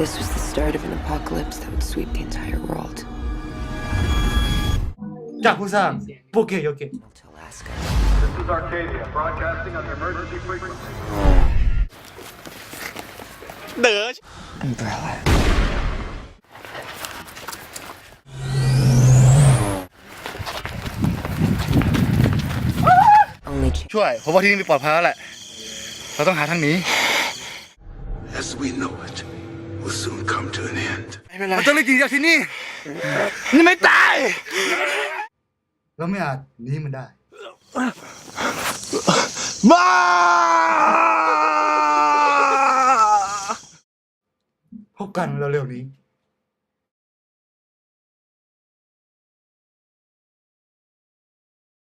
This was the start of an apocalypse that would sweep the entire world จากผู้สร้างโปเกโยเกะ to Alaska. This is Arcadia, broadcasting on emergency frequency. เด้อ Umbrella. Only ch- ช่วยผมว่าที่นี่ไม่ปลอดภัยแล้วแหละ เราต้องหาทางหนี as we know it, will soon come to an end. เราต้องรีบหนีจากที่นี่ นี่ไม่ตาย เราไม่อาจหนีมันได้ บ้า พบกันเร็วๆนี้